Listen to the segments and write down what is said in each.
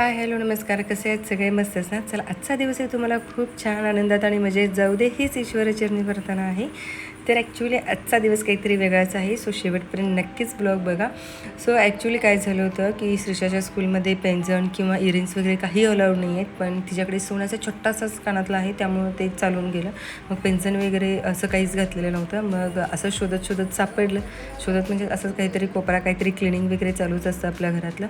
Hi hello नमस्कार. कसे आहेत? सगळे मस्त ना चला आजचा दिवस आहे तुम्हाला खूप छान आनंदात आणि मजेत. जाऊ दे हीच ईश्वरचरणी प्रार्थना आहे. तर ॲक्च्युली आजचा दिवस काहीतरी वेगळाच आहे. सो शेवटपर्यंत नक्कीच ब्लॉग बघा. सो ॲक्च्युली काय झालं होतं की श्रीषाच्या स्कूलमध्ये पेन्झन किंवा इयरिंग्स वगैरे काही अलाउड नाही आहेत. पण तिच्याकडे सोन्याचा छोटासाच कानातला आहे त्यामुळं ते चालून गेलं. मग पेन्झन वगैरे असं काहीच घातलेलं नव्हतं. मग असं शोधत शोधत सापडलं. शोधत म्हणजे असंच काहीतरी कोपरा काहीतरी क्लिनिंग वगैरे चालूच असतं आपल्या घरातलं.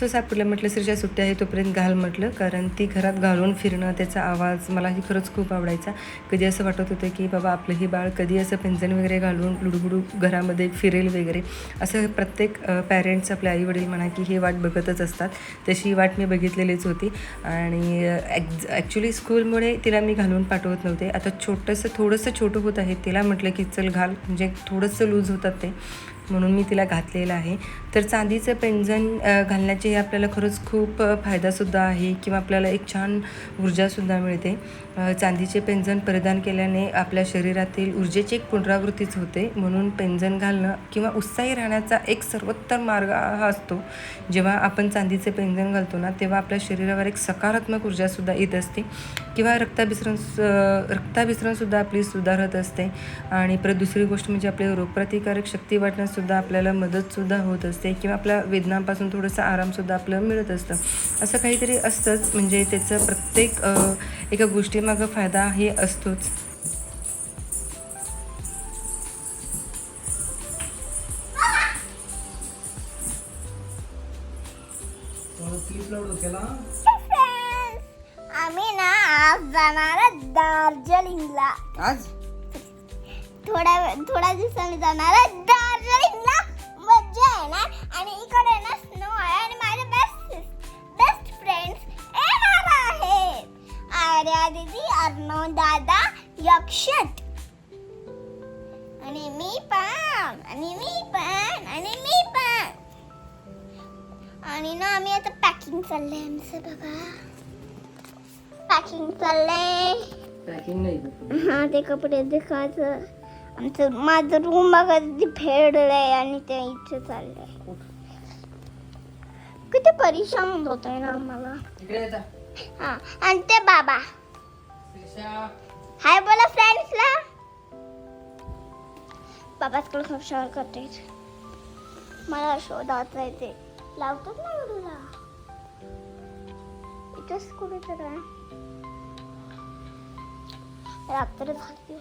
सो सापडलं. म्हटलं श्रीषा सुट्टी आहे तोपर्यंत घाल म्हटलं. कारण ती घरात घालून फिरणं त्याचा आवाज मलाही खरंच खूप आवडायचा. कधी असं वाटत होतं की बाबा आपलं ही बाळ कधी असं पेन्झन वगैरे घालून लुडबुडू घरामध्ये फिरेल वगैरे असं प्रत्येक पॅरेंट्स आपले आईवडील म्हणा की हे वाट बघतच असतात. तशी वाट मी बघितलेलीच होती. आणि ॲक् ॲक्च्युली स्कूलमुळे तिला मी घालून पाठवत नव्हते. आता छोटंसं थोडंसं छोटं होत आहे तिला म्हटलं की चल घाल. म्हणजे थोडंसं लूज होतात ते. म्हणून मी तिला घातलेलं आहे. तर चांदीचं पेंजन घालण्याचे हे आपल्याला खरंच खूप फायदासुद्धा आहे किंवा आपल्याला एक छान ऊर्जासुद्धा मिळते. चांदीचे पेंजन परिधान केल्याने आपल्या शरीरातील ऊर्जेची एक पुनरावृत्तीच होते. म्हणून पेंजन घालणं किंवा उत्साही राहण्याचा एक सर्वोत्तम मार्ग हा असतो. जेव्हा आपण चांदीचे पेंजन घालतो ना तेव्हा आपल्या शरीरावर एक सकारात्मक ऊर्जासुद्धा येत असते किंवा रक्ताभिसरण रक्ताभिसरणसुद्धा आपली सुधारत असते. आणि परत दुसरी गोष्ट म्हणजे आपली रोगप्रतिकारक शक्ती वाढण्यास सुद्धा आपल्याला मदतसुद्धा होत असते. किंवा आपल्या वेदनांपासून थोडंसं आरामसुद्धा आपल्याला मिळत असतं. असं काहीतरी असतंच म्हणजे त्याचं प्रत्येक एका गोष्टीमागं फायदा हे असतोच. आम्ही ना आज जाणार दार्जिलिंगला. आज? थोड्या थोड्या दिवसांनी जाणार दीदी अर्णव दादा यक्षत आणि मी पण आणि मी पण आणि मी पण. आणि ना आम्ही आता पॅकिंग चाललंय आमचं बघा पॅकिंग चाललंय. पॅकिंग नाही हा ते कपडे दिखायचं. आमचं माझं रूम बघा फेडलंय आणि ते इथे चाललंय. किती परेशान होत आहे ना आम्हाला. हा आणि ते बाबा. हाय बोला फ्रेंड्सला बाबाचकडे खूप शहर करते मला शोधात राहते लावतात ना तुला? इथंच कुठे तर रात्र झाली.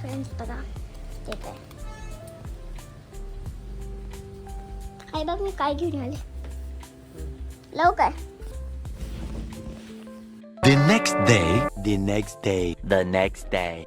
फ्रेंड्स बघा. ते काय आई बघ मी काय घेऊन आले लव काय The next day, the next day, the next day.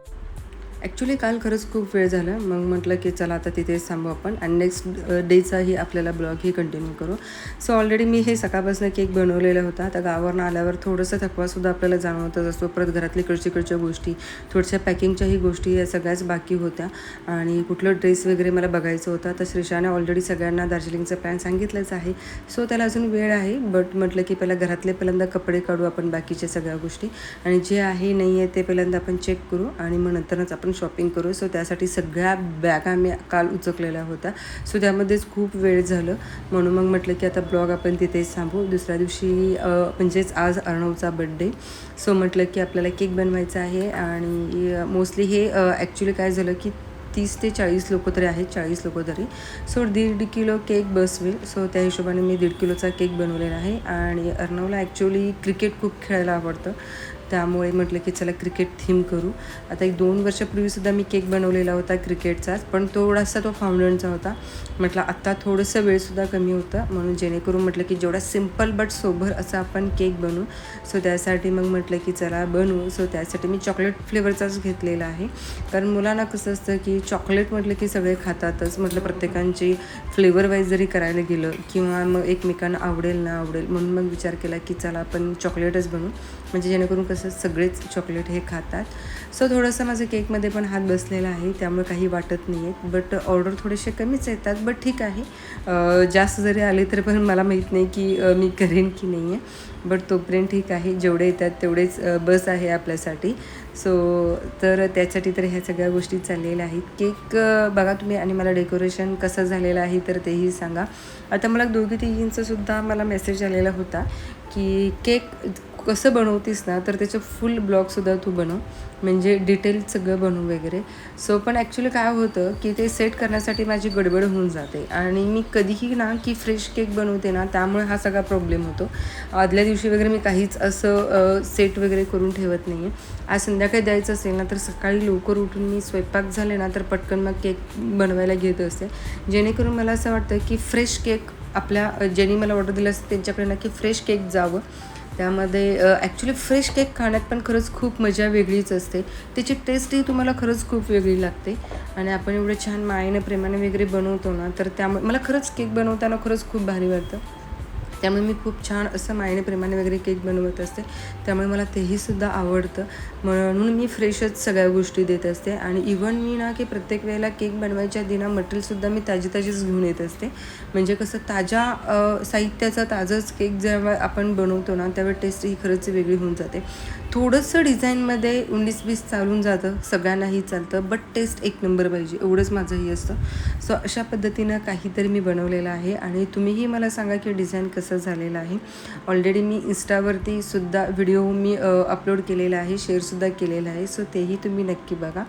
Actually काल खरंच खूप वेळ झाला. मग म्हटलं की चला आता तिथेच थांबू आपण आणि नेक्स्ट डेचाही आपल्याला ब्लॉगही कंटिन्यू करू. सो ऑलरेडी मी हे सकाळपासून केक बनवलेला होता. आता गावावरनं आल्यावर थोडंसं थकवासुद्धा आपल्याला जाणवतच असतो. परत घरातली इकडच्या गोष्टी थोडशा पॅकिंगच्याही गोष्टी या सगळ्याच बाकी होत्या. आणि कुठलं ड्रेस वगैरे मला बघायचं होता. तर श्रीशाने ऑलरेडी सगळ्यांना दार्जिलिंगचा प्लॅन सांगितलंच आहे. सो त्याला अजून वेळ आहे. बट म्हटलं की पहिला घरातले पहिल्यांदा कपडे काढू आपण बाकीच्या सगळ्या गोष्टी. आणि जे आहे नाही आहे ते पहिल्यांदा आपण चेक करू आणि मग नंतरच आपण शॉपिंग करू. सो त्यासाठी सगळ्या बॅगा मी काल उचकलेल्या होत्या. सो त्यामध्येच खूप वेळ झालं. म्हणून मग म्हटलं की आता ब्लॉग आपण तिथेच थांबू. दुसऱ्या दिवशी म्हणजेच आज अर्णवचा बड्डे सो म्हटलं की आपल्याला केक बनवायचा आहे आणि मोस्टली हे ॲक्च्युली काय झालं की तीस ते चाळीस लोक तरी आहेत चाळीस लोक तरी. सो दीड किलो केक बसवेल. सो त्या हिशोबाने मी दीड किलोचा केक बनवलेला आहे. आणि अर्णवला ॲक्च्युली क्रिकेट खूप खेळायला आवडतं. त्यामुळे म्हटलं की चला क्रिकेट थीम करू. आता एक दोन वर्षापूर्वीसुद्धा मी केक बनवलेला होता क्रिकेटचाच पण थोडासा तो फाउंडनचा होता. म्हटलं आत्ता थोडंसं वेळसुद्धा कमी होतं म्हणून जेणेकरून म्हटलं की जेवढा सिंपल बट सोबर असा आपण केक बनवू सो त्यासाठी मग म्हटलं की चला बनवू सो त्यासाठी मी चॉकलेट फ्लेवरचाच घेतलेला आहे. कारण मुलांना कसं असतं की चॉकलेट म्हटलं की सगळे खातातच. म्हटलं प्रत्येकांची फ्लेवर वाईज जरी करायला गेलं किंवा मग एकमेकांना आवडेल ना आवडेल म्हणून मग विचार केला की चला आपण चॉकलेटच बनवू. म्हणजे जेणेकरून कसं सगळेच चॉकलेट हे खातात. सो थोडंसं माझं केकमध्ये पण हात बसलेला आहे त्यामुळे काही वाटत नाही आहेत बट ऑर्डर थोडेसे कमीच येतात बट ठीक आहे. जास्त जरी आले तर पण मला माहीत नाही की मी करेन की नाही आहे बट तोपर्यंत ठीक आहे जेवढे येतात तेवढेच बस आहे आपल्यासाठी. सो तर त्यासाठी तर ह्या सगळ्या गोष्टी चाललेल्या आहेत. केक बघा तुम्ही आणि मला डेकोरेशन कसं झालेलं आहे तर तेही सांगा. आता मला दोघी तिघींचासुद्धा मला मेसेज आलेला होता की केक कसं बनवतीस ना तर त्याचं फुल ब्लॉगसुद्धा तू बनव. म्हणजे डिटेल सगळं बनवू वगैरे. सो पण ॲक्च्युली काय होतं की ते सेट करण्यासाठी माझी गडबड होऊन जाते. आणि मी कधीही ना की फ्रेश केक बनवते ना त्यामुळे हा सगळा प्रॉब्लेम होतो. आदल्या दिवशी वगैरे मी काहीच असं सेट वगैरे करून ठेवत नाही आहे आज संध्याकाळी द्यायचं असेल ना तर सकाळी लवकर उठून मी स्वयंपाक झाले ना तर पटकन मग केक बनवायला घेत असते. जेणेकरून मला असं वाटतं की फ्रेश केक आपल्या ज्यांनी मला ऑर्डर दिलं असतं त्यांच्याकडे नक्की फ्रेश केक जावं. त्यामध्ये ॲक्च्युली फ्रेश केक खाण्यात पण खरंच खूप मजा वेगळीच असते. त्याची टेस्टही तुम्हाला खरंच खूप वेगळी लागते. आणि आपण एवढं छान मायेनं प्रेमाने वगैरे बनवतो ना तर त्यामुळे मला खरंच केक बनवताना खरंच खूप भारी वाटतं. त्यामुळे मी खूप छान असं मायने प्रेमाने वगैरे केक बनवत असते. त्यामुळे मला तेही सुद्धा आवडतं. म्हणून मी फ्रेशच सगळ्या गोष्टी देत असते. आणि इव्हन मी ना की प्रत्येक वेळेला केक बनवायच्या दिना मटेरियलसुद्धा मी ताजी ताजीच घेऊन येत असते. म्हणजे कसं ताज्या साहित्याचा ताजंच केक जेव्हा आपण बनवतो ना त्यावेळी टेस्ट ही खरंच वेगळी होऊन जाते. थोडंसं डिझाईनमध्ये उन्नीस बीस चालून जातं सगळ्यांनाही चालतं बट टेस्ट एक नंबर पाहिजे एवढंच माझंही असतं. सो अशा पद्धतीनं काहीतरी मी बनवलेलं आहे आणि तुम्हीही मला सांगा की डिझाईन कसं झालेलं आहे. ऑलरेडी मी इन्स्टावरती सुद्धा व्हिडिओ मी अपलोड केलेला आहे शेअरसुद्धा केलेला आहे सो तेही तुम्ही नक्की बघा.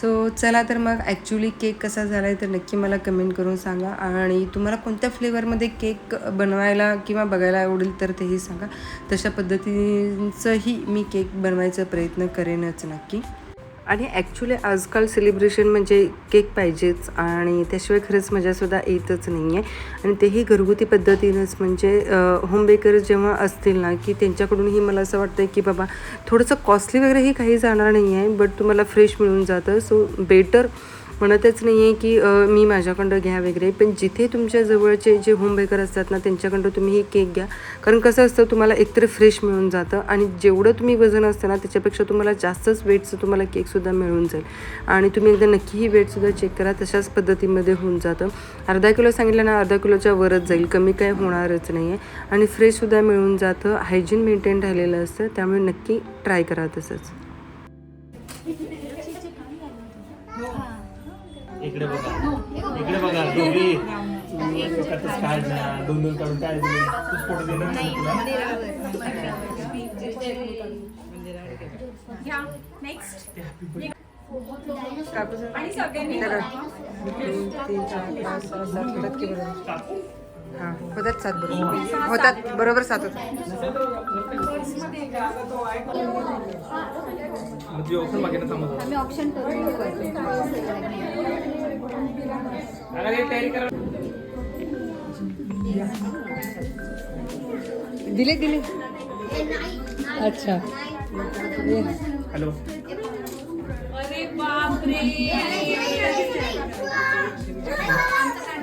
सो चला तर मग ॲक्च्युली केक कसा झाला आहे तर नक्की मला कमेंट करून सांगा आणि तुम्हाला कोणत्या फ्लेवरमध्ये केक बनवायला किंवा बघायला आवडेल तर तेही सांगा. तशा पद्धतीचंही मी केक बनवायचा प्रयत्न करेनच नक्की. आणि ॲक्च्युली आजकाल सेलिब्रेशन म्हणजे केक पाहिजेच आणि त्याशिवाय खरंच मजासुद्धा येतच नाही आहे आणि तेही घरगुती पद्धतीनंच म्हणजे होम बेकर जेव्हा असतील ना की त्यांच्याकडूनही मला असं वाटतं की बाबा थोडंसं कॉस्टली वगैरेही काही जाणार नाही आहे बट तुम्हाला फ्रेश मिळून जातं. सो बेटर म्हणतच नाही आहे की मी माझ्याकडं घ्या वगैरे पण जिथे तुमच्या जवळचे जे होम बेकर असतात ना त्यांच्याकडं तुम्ही ही केक घ्या. कारण कसं असतं तुम्हाला एकतर फ्रेश मिळून जातं आणि जेवढं तुम्ही वजन असतं ना त्याच्यापेक्षा तुम्हाला जास्तच वेटचं तुम्हाला केकसुद्धा मिळून जाईल. आणि तुम्ही एकदा नक्की ही वेटसुद्धा चेक करा तशाच पद्धतीमध्ये होऊन जातं. अर्धा किलो सांगितलं ना अर्धा किलोच्या वरच जाईल कमी काय होणारच नाही आहे आणि फ्रेशसुद्धा मिळून जातं हायजीन मेंटेन राहिलेलं असतं त्यामुळे नक्की ट्राय करा तसंच. इकडे बघा. इकडे बघा दोघी दोन दोन काढून काय दिले तूच फोटो देणार नाही तुला? हां होतात सात बरोबर. होतात बरोबर सात होतात. तुझी ऑप्शन दिले दिले. अच्छा. हॅलो.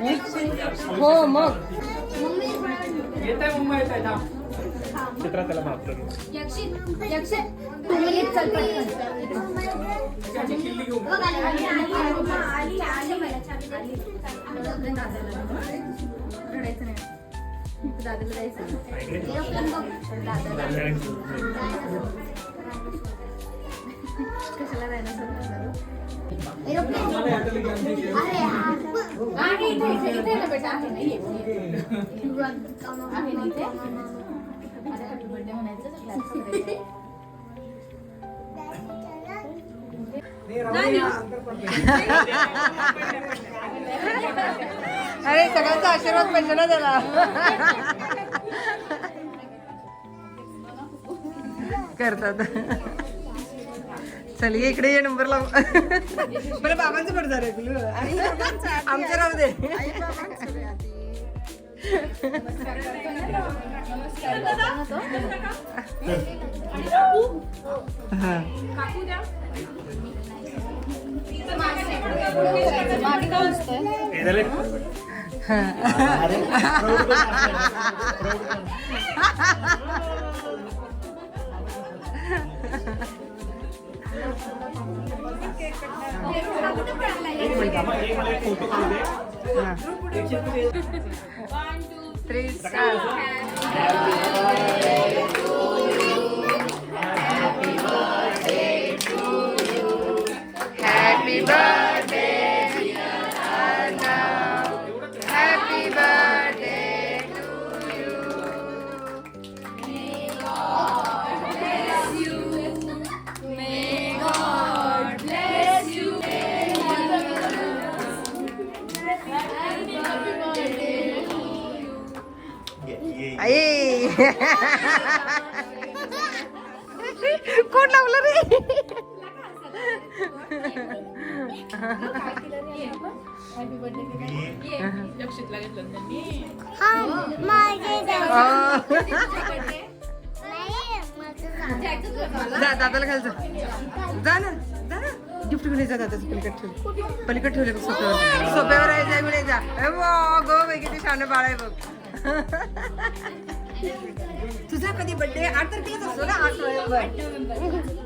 हो मग. चित्रा त्याला माफ करू? दादाला जायचं कशाला जायला आहे इथे इथे इथे ना बेटा आहे ना ये, आहे ना इथे? आता हॅपी बर्थडे म्हणायचं करायचं अरे सगळ्यांचा आशीर्वाद पाहिजे ना त्याला करतात. चल ये इकडे ये नंबर लाव. बरं बाबांचं आहे तुला आमचं राहू दे. हा. Three stars. कोण लावलं रे? जा दादाला घाल जा. जा ना जा ना. गिफ्ट घेऊन जा दादाचं पलीकड ठेव. पलीकड ठेवले बघ सोप्यावर? सोप्यावर आहे जा घेऊन जा. गो बाई किती छान बाळ आहे बघ. तुझा कधी बर्थडे आठ तारखेलाच असतो ना आठ नोव्हेंबर.